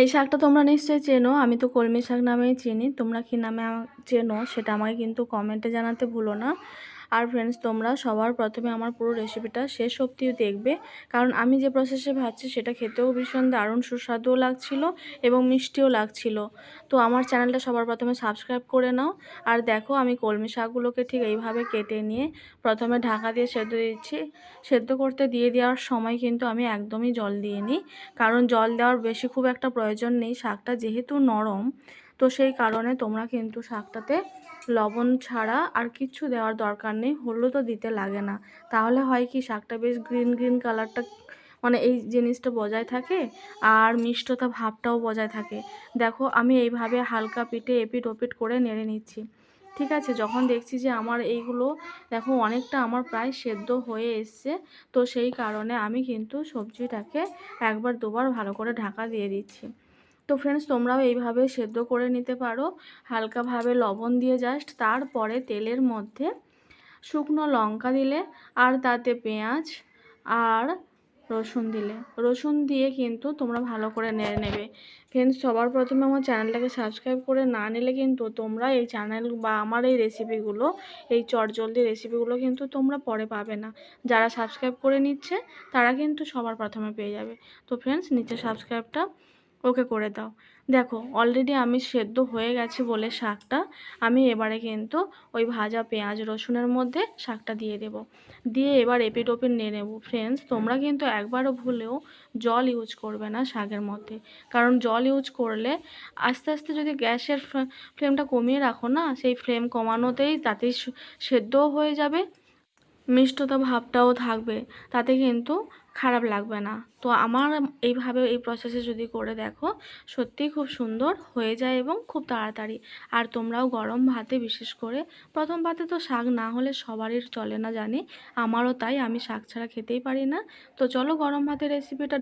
এই শাকটা তোমরা নিশ্চয়ই চেনো, আমি তো কলমি শাক নামেই চিনি, তোমরা কি নামে চেনো সেটা আমাকে কিন্তু কমেন্টে জানাতে ভুলো না। আর ফ্রেন্ডস তোমরা সবার প্রথমে আমার পুরো রেসিপিটা শেষ অবধিও দেখবে। কারণ আমি যে প্রসেসে ভাজছি, সেটা খেতেও ভীষণ দারুণ সুস্বাদুও লাগছিল এবং মিষ্টিও লাগছিল। তো আমার চ্যানেলটা সবার প্রথমে সাবস্ক্রাইব করে নাও। আর দেখো, আমি কলমি শাকগুলোকে ঠিক এইভাবে কেটে নিয়ে প্রথমে ঢাকা দিয়ে সেদ্ধ দিচ্ছি। সেদ্ধ করতে দিয়ে দেওয়ার সময় কিন্তু আমি একদমই জল দিয়ে নিই। কারণ জল দেওয়ার বেশি খুব একটা প্রয়োজন নেই, শাকটা যেহেতু নরম, তো সেই কারণে তোমরা কিন্তু শাকটাতে লবণ ছাড়া আর কিচ্ছু দেওয়ার দরকার নেই, হলুদও দিতে লাগে না। তাহলে হয় কি, শাকটা বেশ গ্রিন গ্রিন কালারটা মানে এই জিনিসটা বজায় থাকে আর মিষ্টতা ভাবটাও বজায় থাকে। দেখো, আমি এইভাবে হালকা পিঠে এপিট ওপিট করে নেড়ে নিচ্ছি। ঠিক আছে, যখন দেখছি যে আমার এইগুলো, দেখো, অনেকটা আমার প্রায় সেদ্ধ হয়ে এসছে, তো সেই কারণে আমি কিন্তু সবজিটাকে একবার দুবার ভালো করে ঢাকা দিয়ে দিচ্ছি। তো ফ্রেন্ডস তোমরাও এইভাবে সেদ্ধ করে নিতে পারো। হালকাভাবে লবণ দিয়ে জাস্ট তারপরে তেলের মধ্যে শুকনো লঙ্কা দিলে আর তাতে পেঁয়াজ আর রসুন দিলে। রসুন দিয়ে কিন্তু তোমরা ভালো করে নেড়ে নেবে। ফ্রেন্ডস সবার প্রথমে আমার চ্যানেলটাকে সাবস্ক্রাইব করে না নিলে কিন্তু তোমরা এই চ্যানেল বা আমার এই রেসিপিগুলো এই চটজলদি রেসিপিগুলো কিন্তু তোমরা পরে পাবে না। যারা সাবস্ক্রাইব করে নিচ্ছে তারা কিন্তু সবার প্রথমে পেয়ে যাবে। তো ফ্রেন্ডস নিচে সাবস্ক্রাইবটা ওকে করে দাও। দেখো অলরেডি আমি সেদ্ধ হয়ে গেছে বলে শাকটা, আমি এবারে কিন্তু ওই ভাজা পেঁয়াজ, রসুনের মধ্যে শাকটা দিয়ে দেব। দিয়ে এবার এপিট ওপিট নিয়ে নেব। ফ্রেন্ডস তোমরা কিন্তু একবারও ভুলেও জল ইউজ করবে না শাকের মধ্যে। কারণ জল ইউজ করলে আস্তে আস্তে যদি গ্যাসের ফ্লেমটা কমিয়ে রাখো না, সেই ফ্লেম কমানোতেই তাতেই সেদ্ধও হয়ে যাবে। মিষ্টতা ভাবটাও থাকবে, তাতে কিন্তু খারাপ লাগবে না। তো আমার এইভাবে এই প্রসেসে যদি করে দেখো, সত্যিই খুব সুন্দর হয়ে যায় এবং খুব তাড়াতাড়ি। আর তোমরাও গরম ভাতে বিশেষ করে, প্রথম ভাতে তো শাক না হলে সবারই চলে না জানি, আমারও তাই, আমি শাক ছাড়া খেতেই পারি না। তো চলো গরম ভাতের রেসিপিটা